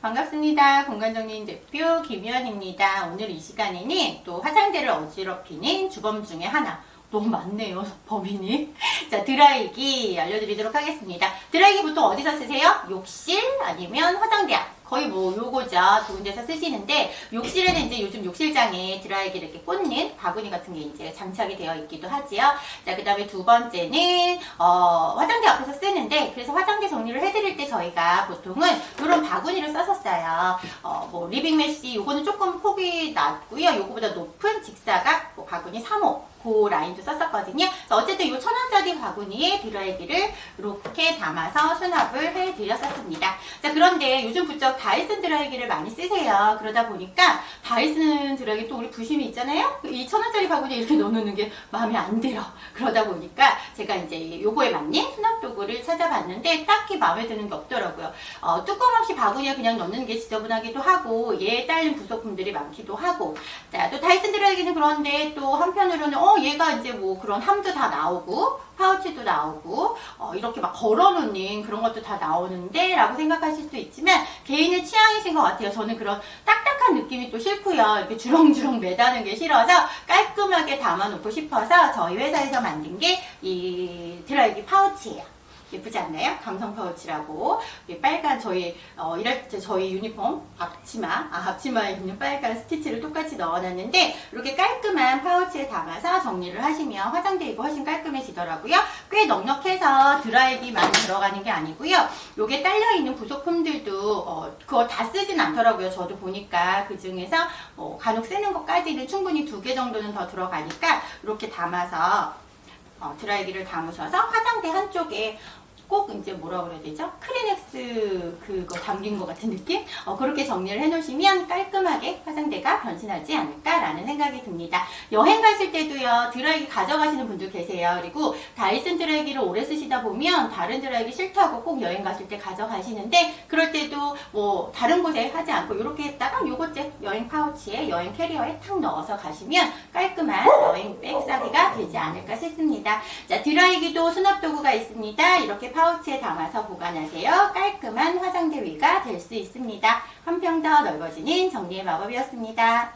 반갑습니다. 공간정리인 대표 김유연입니다. 오늘 이 시간에는 또 화장대를 어지럽히는 주범 중에 하나. 너무 많네요, 범인이. 자, 드라이기 알려드리도록 하겠습니다. 드라이기 보통 어디서 쓰세요? 욕실 아니면 화장대 앞. 거의 뭐 요거죠. 두 군데서 쓰시는데 욕실에는 이제 요즘 욕실장에 드라이기를 이렇게 꽂는 바구니 같은 게 이제 장착이 되어 있기도 하지요. 자, 그 다음에 두 번째는 어, 화장대 앞에서 쓰는데 그래서 화장대 정리를 해드릴 때 저희가 보통은 이런 바구니를 썼었어요. 어, 뭐 리빙 메시 요거는 조금 폭이 낮고요. 요거보다 높은 직사각 뭐 바구니 3호 그 라인도 썼었거든요. 어쨌든 이 천원짜리 바구니에 드라이기를 이렇게 담아서 수납을 해드렸었습니다. 자, 그런데 요즘 부쩍 다이슨 드라이기를 많이 쓰세요. 그러다 보니까 다이슨 드라이기 또 우리 부심이 있잖아요. 이 천원짜리 바구니에 이렇게 넣어놓는 게 마음에 안 들어. 그러다 보니까 제가 이제 요거에 맞는 수납 도구를 찾아봤는데 딱히 마음에 드는 게 없더라고요. 어, 뚜껑 없이 바구니에 그냥 넣는 게 지저분하기도 하고 얘에 딸린 부속품들이 많기도 하고 자, 또 다이슨 드라이기는 그런데 또 한편으로는 어 얘가 이제 뭐 그런 함도 다 나오고 파우치도 나오고 어, 이렇게 막 걸어놓는 그런 것도 다 나오는데 라고 생각하실 수도 있지만 개인의 취향이신 것 같아요. 저는 그런 딱딱한 느낌이 또 싫고요. 이렇게 주렁주렁 매다는 게 싫어서 깔끔하게 담아놓고 싶어서 저희 회사에서 만든 게 이 드라이기 파우치예요. 예쁘지 않나요? 감성 파우치라고 이 빨간 저희 어, 일할 때 저희 유니폼 앞치마 아 앞치마에 있는 빨간 스티치를 똑같이 넣어놨는데 이렇게 깔끔한 파우치에 담아서 정리를 하시면 화장대이고 훨씬 깔끔해지더라고요. 꽤 넉넉해서 드라이기만 들어가는 게 아니고요. 요게 딸려 있는 부속품들도 어, 그거 다 쓰진 않더라고요. 저도 보니까 그 중에서 뭐 간혹 쓰는 것까지는 충분히 두 개 정도는 더 들어가니까 이렇게 담아서 어, 드라이기를 담으셔서 화장대 한쪽에 꼭 이제 뭐라 그래야 되죠? 크리넥스 그거 담긴 것 같은 느낌? 어, 그렇게 정리를 해놓으시면 깔끔하게 화장대가 변신하지 않을까라는 생각이 듭니다. 여행 가실 때도요, 드라이기 가져가시는 분들 계세요. 그리고 다이슨 드라이기를 오래 쓰시다 보면 다른 드라이기 싫다고 꼭 여행 가실 때 가져가시는데 그럴 때도 뭐 다른 곳에 하지 않고 이렇게 했다가 요것째 여행 파우치에 여행 캐리어에 탁 넣어서 가시면 깔끔한 여행백 싸기가 되지 않을까 싶습니다. 자, 드라이기도 수납 도구가 있습니다. 이렇게 파우치에 담아서 보관하세요. 깔끔한 화장대 위가 될 수 있습니다. 한 평 더 넓어지는 정리의 마법이었습니다.